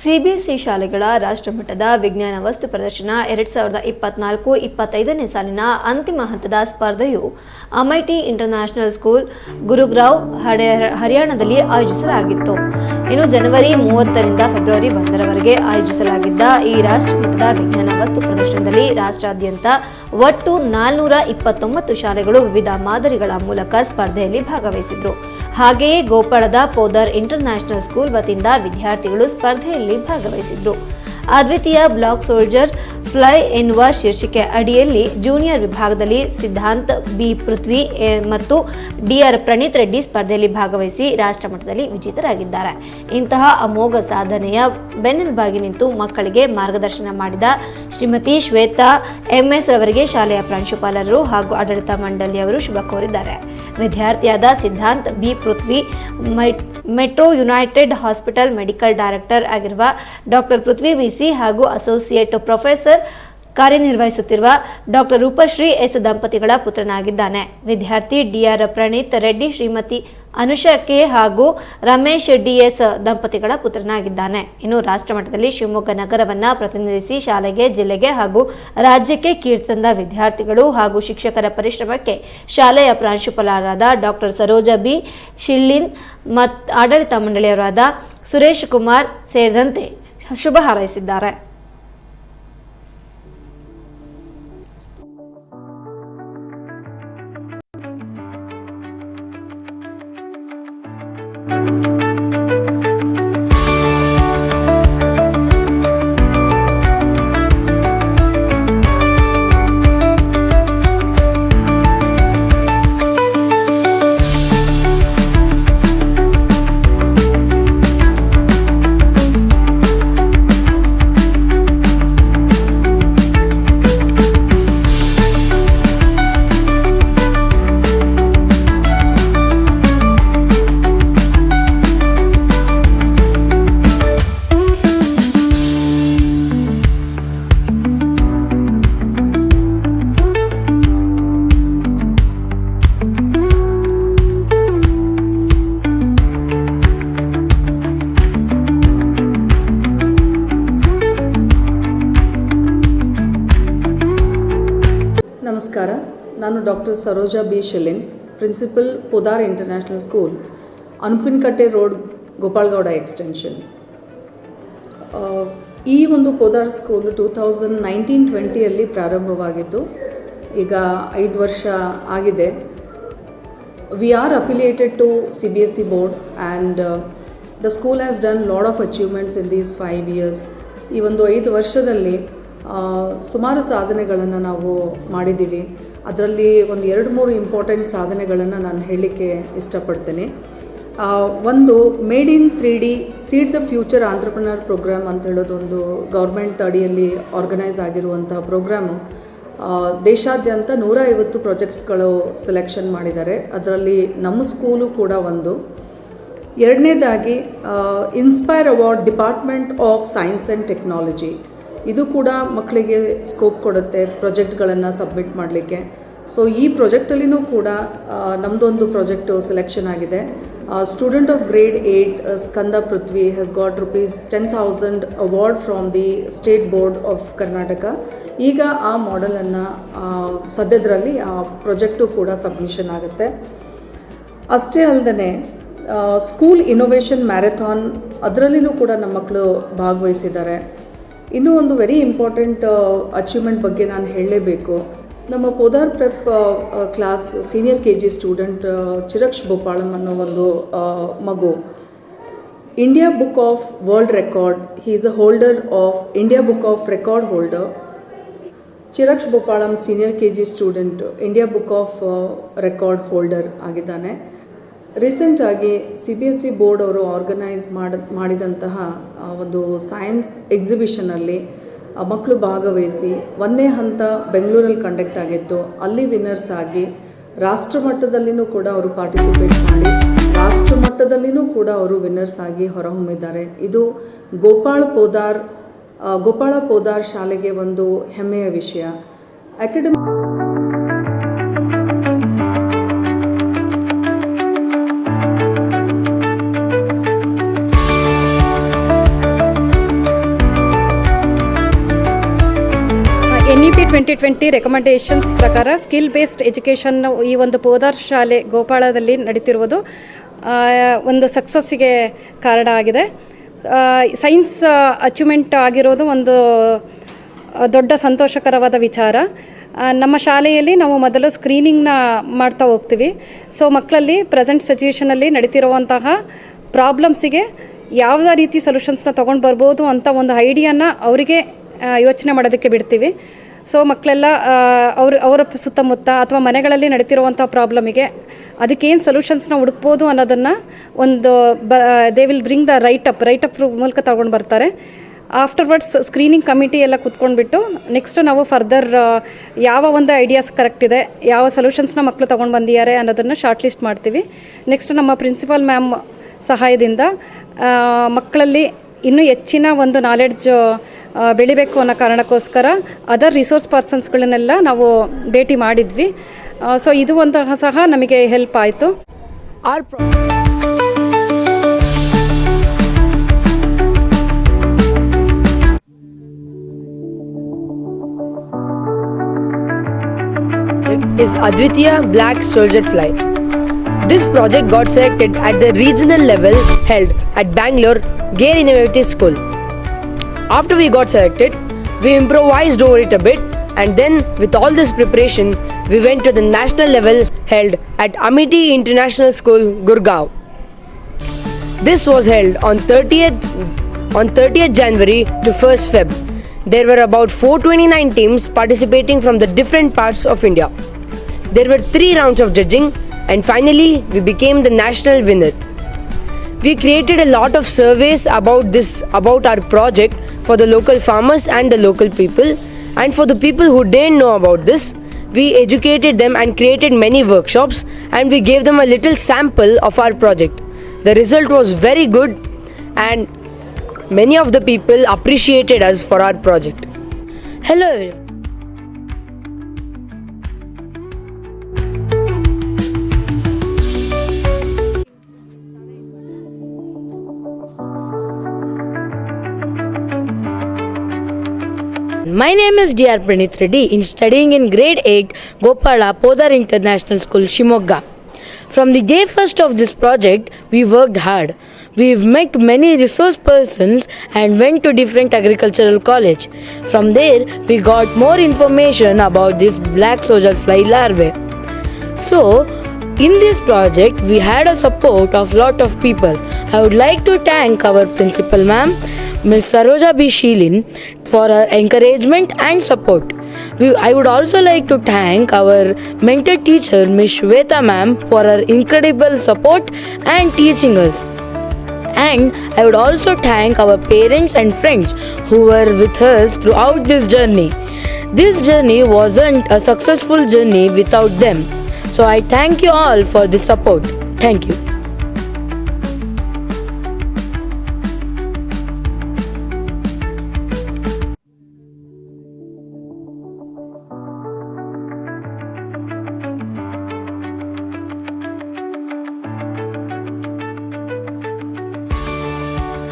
CBSE ಶಾಲೆಗಳ ರಾಷ್ಟ್ರಮಟ್ಟದ ವಿಜ್ಞಾನ ವಸ್ತು ಪ್ರದರ್ಶನ ಎರಡ್ ಸಾವಿರದ ಇಪ್ಪತ್ನಾಲ್ಕು ಇಪ್ಪತ್ತೈದನೇ ಸಾಲಿನ ಅಂತಿಮ ಹಂತದ ಸ್ಪರ್ಧೆಯು ಅಮೈಟಿ ಇಂಟರ್ನ್ಯಾಷನಲ್ ಸ್ಕೂಲ್ ಗುರುಗ್ರಾವ್ ಹರಿಯಾಣದಲ್ಲಿ ಆಯೋಜಿಸಲಾಗಿತ್ತು. ಇನ್ನು ಜನವರಿ ಮೂವತ್ತರಿಂದ ಫೆಬ್ರವರಿ ಒಂದರವರೆಗೆ ಆಯೋಜಿಸಲಾಗಿದ್ದ ಈ ರಾಷ್ಟ್ರಮಟ್ಟದ ವಿಜ್ಞಾನ ವಸ್ತು ಪ್ರದರ್ಶನದಲ್ಲಿ ರಾಷ್ಟ್ರಾದ್ಯಂತ ಒಟ್ಟು ನಾಲ್ನೂರ ಇಪ್ಪತ್ತೊಂಬತ್ತು ಶಾಲೆಗಳು ವಿವಿಧ ಮಾದರಿಗಳ ಮೂಲಕ ಸ್ಪರ್ಧೆಯಲ್ಲಿ ಭಾಗವಹಿಸಿದ್ರು. ಹಾಗೆಯೇ ಗೋಪಾಳದ ಪೋದರ್ ಇಂಟರ್ನ್ಯಾಷನಲ್ ಸ್ಕೂಲ್ ವತಿಯಿಂದ ವಿದ್ಯಾರ್ಥಿಗಳು ಸ್ಪರ್ಧೆಯಲ್ಲಿ ಭಾಗವಹಿಸಿದ್ರು. ಅದ್ವಿತೀಯ ಬ್ಲಾಕ್ ಸೋಲ್ಜರ್ ಫ್ಲೈ ಎನ್ನುವ ಶೀರ್ಷಿಕೆ ಅಡಿಯಲ್ಲಿ ಜೂನಿಯರ್ ವಿಭಾಗದಲ್ಲಿ ಸಿದ್ಧಾಂತ್, ಬಿ ಪೃಥ್ವಿ ಮತ್ತು ಡಿಆರ್ ಪ್ರಣೀತ್ ರೆಡ್ಡಿ ಸ್ಪರ್ಧೆಯಲ್ಲಿ ಭಾಗವಹಿಸಿ ರಾಷ್ಟ್ರಮಟ್ಟದಲ್ಲಿ ವಿಜೇತರಾಗಿದ್ದಾರೆ. ಇಂತಹ ಅಮೋಘ ಸಾಧನೆಯ ಬೆನ್ನೆಲುಬಾಗಿ ನಿಂತು ಮಕ್ಕಳಿಗೆ ಮಾರ್ಗದರ್ಶನ ಮಾಡಿದ ಶ್ರೀಮತಿ ಶ್ವೇತಾ ಎಂಎಸ್ ರವರಿಗೆ ಶಾಲೆಯ ಪ್ರಾಂಶುಪಾಲರು ಹಾಗೂ ಆಡಳಿತ ಮಂಡಳಿಯವರು ಶುಭ ಕೋರಿದ್ದಾರೆ. ವಿದ್ಯಾರ್ಥಿಯಾದ Siddhant B Prithvi metro united hospital medical director ಆಗಿರುವ ಡಾಕ್ಟರ್ ಪೃಥ್ವಿ ವಿಸಿ ಹಾಗೂ ಅಸೋಸಿಯೇಟ್ ಪ್ರೊಫೆಸರ್ ಕಾರ್ಯನಿರ್ವಹಿಸುತ್ತಿರುವ ಡಾಕ್ಟರ್ ರೂಪಶ್ರೀ ಎಸ್ ದಂಪತಿಗಳ ಪುತ್ರನಾಗಿದ್ದಾನೆ. ವಿದ್ಯಾರ್ಥಿ ಡಿಆರ್ ಪ್ರಣೀತ್ ರೆಡ್ಡಿ, ಶ್ರೀಮತಿ ಅನುಷಾ ಕೆ ಹಾಗೂ ರಮೇಶ್ ಡಿಎಸ್ ದಂಪತಿಗಳ ಪುತ್ರನಾಗಿದ್ದಾನೆ. ಇನ್ನು ರಾಷ್ಟ್ರಮಟ್ಟದಲ್ಲಿ ಶಿವಮೊಗ್ಗ ನಗರವನ್ನು ಪ್ರತಿನಿಧಿಸಿ ಶಾಲೆಗೆ, ಜಿಲ್ಲೆಗೆ ಹಾಗೂ ರಾಜ್ಯಕ್ಕೆ ಕೀರ್ತಿಸಿದ ವಿದ್ಯಾರ್ಥಿಗಳು ಹಾಗೂ ಶಿಕ್ಷಕರ ಪರಿಶ್ರಮಕ್ಕೆ ಶಾಲೆಯ ಪ್ರಾಂಶುಪಾಲರಾದ ಡಾಕ್ಟರ್ ಸರೋಜ ಬಿ, ಶಿಳ್ಳಿನ್ ಮತ್ತು ಆಡಳಿತ ಮಂಡಳಿಯವರಾದ ಸುರೇಶ್ ಕುಮಾರ್ ಸೇರಿದಂತೆ ಶುಭ ಹಾರೈಸಿದ್ದಾರೆ. ನಾನು doctor Saroja B. Shelin principal Podar international school, Anupinakatte road Gopalgowda extension. ಈ ಒಂದು Podar school two thousand nineteen ಟ್ವೆಂಟಿಯಲ್ಲಿ ಪ್ರಾರಂಭವಾಗಿದ್ದು, ಈಗ ಐದು ವರ್ಷ ಆಗಿದೆ. We are affiliated to C B S C board and the school has done lot of achievements in these five years ಈ ಒಂದು ಐದು ವರ್ಷದಲ್ಲಿ ಸುಮಾರು ಸಾಧನೆಗಳನ್ನು ನಾವು ಮಾಡಿದ್ದೀವಿ. ಅದರಲ್ಲಿ ಒಂದು ಎರಡು ಮೂರು ಇಂಪಾರ್ಟೆಂಟ್ ಸಾಧನೆಗಳನ್ನು ನಾನು ಹೇಳಲಿಕ್ಕೆ ಇಷ್ಟಪಡ್ತೇನೆ. ಒಂದು made in three D seed the future entrepreneur programme ಅಂತ ಹೇಳೋದೊಂದು ಗೌರ್ಮೆಂಟ್ ಅಡಿಯಲ್ಲಿ ಆರ್ಗನೈಸ್ ಆಗಿರುವಂಥ ಪ್ರೋಗ್ರಾಮು ದೇಶಾದ್ಯಂತ ನೂರ ಐವತ್ತು ಪ್ರಾಜೆಕ್ಟ್ಸ್ಗಳು ಸೆಲೆಕ್ಷನ್ ಮಾಡಿದ್ದಾರೆ. ಅದರಲ್ಲಿ ನಮ್ಮ ಸ್ಕೂಲು ಕೂಡ ಒಂದು. ಎರಡನೇದಾಗಿ inspire award department of science and technology ಇದು ಕೂಡ ಮಕ್ಕಳಿಗೆ ಸ್ಕೋಪ್ ಕೊಡುತ್ತೆ ಪ್ರೊಜೆಕ್ಟ್ಗಳನ್ನು ಸಬ್ಮಿಟ್ ಮಾಡಲಿಕ್ಕೆ. ಸೊ ಈ ಪ್ರೊಜೆಕ್ಟಲ್ಲಿನೂ ಕೂಡ ನಮ್ಮದೊಂದು ಪ್ರೊಜೆಕ್ಟು ಸೆಲೆಕ್ಷನ್ ಆಗಿದೆ. Student of grade eight Skanda Prithvi has got rupees ten thousand award from the state board of Karnataka ಈಗ ಆ ಮಾಡೆಲನ್ನು ಸದ್ಯದರಲ್ಲಿ ಆ ಪ್ರೊಜೆಕ್ಟು ಕೂಡ ಸಬ್ಮಿಷನ್ ಆಗುತ್ತೆ. ಅಷ್ಟೇ ಅಲ್ಲದೆ ಸ್ಕೂಲ್ ಇನೋವೇಷನ್ ಮ್ಯಾರಥಾನ್ ಅದರಲ್ಲಿನೂ ಕೂಡ ನಮ್ಮ ಮಕ್ಕಳು ಭಾಗವಹಿಸಿದ್ದಾರೆ. ಇನ್ನೂ ಒಂದು ವೆರಿ ಇಂಪಾರ್ಟೆಂಟ್ ಅಚೀವ್ಮೆಂಟ್ ಬಗ್ಗೆ ನಾನು ಹೇಳಲೇಬೇಕು. ನಮ್ಮ Podar prep class senior K G student Chiraksh Bopalam ಅನ್ನೋ ಒಂದು ಮಗು. India book of world record he is a holder of India book of record holder Chiraksh Bopalam senior K G student India book of record holder ಆಗಿದ್ದಾನೆ. ರೀಸೆಂಟಾಗಿ C B S E board ಅವರು organise ಮಾಡ, ಮಾಡಿದಂತಹ ಒಂದು science ಎಕ್ಸಿಬಿಷನಲ್ಲಿ ಮಕ್ಕಳು ಭಾಗವಹಿಸಿ ಒಂದೇ ಹಂತ ಬೆಂಗಳೂರಲ್ಲಿ ಕಂಡಕ್ಟ್ ಆಗಿತ್ತು. ಅಲ್ಲಿ ವಿನ್ನರ್ಸ್ ಆಗಿ ರಾಷ್ಟ್ರ ಮಟ್ಟದಲ್ಲಿನೂ ಕೂಡ ಅವರು ಪಾರ್ಟಿಸಿಪೇಟ್ ಮಾಡಿ, ರಾಷ್ಟ್ರಮಟ್ಟದಲ್ಲಿನೂ ಕೂಡ ಅವರು ವಿನ್ನರ್ಸ್ ಆಗಿ ಹೊರಹೊಮ್ಮಿದ್ದಾರೆ. ಇದು ಗೋಪಾಳ ಪೋದಾರ್ ಗೋಪಾಳ ಪೋದಾರ್ ಶಾಲೆಗೆ ಒಂದು ಹೆಮ್ಮೆಯ ವಿಷಯ. ಅಕಾಡೆಮಿ ಟ್ವೆಂಟಿ ಟ್ವೆಂಟಿ ರೆಕಮೆಂಡೇಶನ್ಸ್ ಪ್ರಕಾರ ಸ್ಕಿಲ್ ಬೇಸ್ಡ್ ಎಜುಕೇಷನ್ ಈ ಒಂದು ಪೋದಾರ್ ಶಾಲೆ ಗೋಪಾಳದಲ್ಲಿ ನಡೀತಿರುವುದು ಒಂದು ಸಕ್ಸಸ್ಸಿಗೆ ಕಾರಣ ಆಗಿದೆ. ಸೈನ್ಸ್ ಅಚೀವ್ಮೆಂಟ್ ಆಗಿರೋದು ಒಂದು ದೊಡ್ಡ ಸಂತೋಷಕರವಾದ ವಿಚಾರ. ನಮ್ಮ ಶಾಲೆಯಲ್ಲಿ ನಾವು ಮೊದಲು ಸ್ಕ್ರೀನಿಂಗ್ನ ಮಾಡ್ತಾ ಹೋಗ್ತೀವಿ. ಸೊ ಮಕ್ಕಳಲ್ಲಿ ಪ್ರೆಸೆಂಟ್ ಸಿಚುವೇಷನಲ್ಲಿ ನಡೀತಿರುವಂತಹ ಪ್ರಾಬ್ಲಮ್ಸಿಗೆ ಯಾವುದೇ ರೀತಿ ಸೊಲ್ಯೂಷನ್ಸ್ನ ತೊಗೊಂಡು ಬರ್ಬೋದು ಅಂತ ಒಂದು ಐಡಿಯಾನ ಅವರಿಗೆ ಯೋಚನೆ ಮಾಡೋದಕ್ಕೆ ಬಿಡ್ತೀವಿ. ಸೊ ಮಕ್ಕಳೆಲ್ಲ ಅವ್ರ, ಅವರ ಸುತ್ತಮುತ್ತ ಅಥವಾ ಮನೆಗಳಲ್ಲಿ ನಡೀತಿರುವಂಥ ಪ್ರಾಬ್ಲಮಿಗೆ ಅದಕ್ಕೇನು ಸೊಲ್ಯೂಷನ್ಸ್ನ ಹುಡುಕ್ಬೋದು ಅನ್ನೋದನ್ನು ಒಂದು, ಬ they will bring the write up write up ಮೂಲಕ ತಗೊಂಡು ಬರ್ತಾರೆ. ಆಫ್ಟರ್ವರ್ಡ್ಸ್ ಸ್ಕ್ರೀನಿಂಗ್ ಕಮಿಟಿ ಎಲ್ಲ ಕುತ್ಕೊಂಡ್ಬಿಟ್ಟು ನೆಕ್ಸ್ಟ್ ನಾವು ಫರ್ದರ್ ಯಾವ ಒಂದು ಐಡಿಯಾಸ್ ಕರೆಕ್ಟ್ ಇದೆ, ಯಾವ ಸೊಲ್ಯೂಷನ್ಸ್ನ ಮಕ್ಕಳು ತೊಗೊಂಡು ಬಂದಿದ್ದಾರೆ ಅನ್ನೋದನ್ನು ಶಾರ್ಟ್ ಲಿಸ್ಟ್ ಮಾಡ್ತೀವಿ. ನೆಕ್ಸ್ಟ್ ನಮ್ಮ ಪ್ರಿನ್ಸಿಪಾಲ್ ಮ್ಯಾಮ್ ಸಹಾಯದಿಂದ ಮಕ್ಕಳಲ್ಲಿ ಇನ್ನೂ ಹೆಚ್ಚಿನ ಒಂದು ನಾಲೆಡ್ಜ್ ಬೆಳಿಬೇಕು ಅನ್ನೋ ಕಾರಣಕ್ಕೋಸ್ಕರ ಅದರ್ ರಿಸೋರ್ಸ್ ಪರ್ಸನ್ಸ್ಗಳನ್ನೆಲ್ಲ ನಾವು ಭೇಟಿ ಮಾಡಿದ್ವಿ ಸೊ ಇದು ಒಂದು ಸಹ ನಮಗೆ ಹೆಲ್ಪ್ ಆಯಿತು Our is Advitiya Black Soldier Fly. This project got selected at the regional level held at Bangalore Gare Innovative School. After we got selected, we improvised over it a bit and then with all this preparation, we went to the national level held at Amity International School, Gurgaon. This was held on 30th on 30th January to 1st Feb. There were about 429 teams participating from the different parts of India. There were 3 rounds of judging and finally we became the national winner. We created a lot of surveys about this about our project for the local farmers and the local people and for the people who didn't know about this we educated them and created many workshops and we gave them a little sample of our project. The result was very good and many of the people appreciated us for our project. Hello everyone. My name is Dr. Pranit Reddy in studying in grade 8 Gopala Podar International School Shimoga. From the day first of this project, we worked hard. We've met many resource persons and went to different agricultural college. From there, we got more information about this black soldier fly larvae. So, in this project, we had a support of lot of people. I would like to thank our principal ma'am, Ms. Saroja B. Sheelin, for her encouragement and support. We, I would also like to thank our mentor teacher, Ms. Shweta ma'am, for her incredible support and teaching us. And I would also thank our parents and friends who were with us throughout this journey. This journey wasn't a successful journey without them. So I thank you all for the support. Thank you.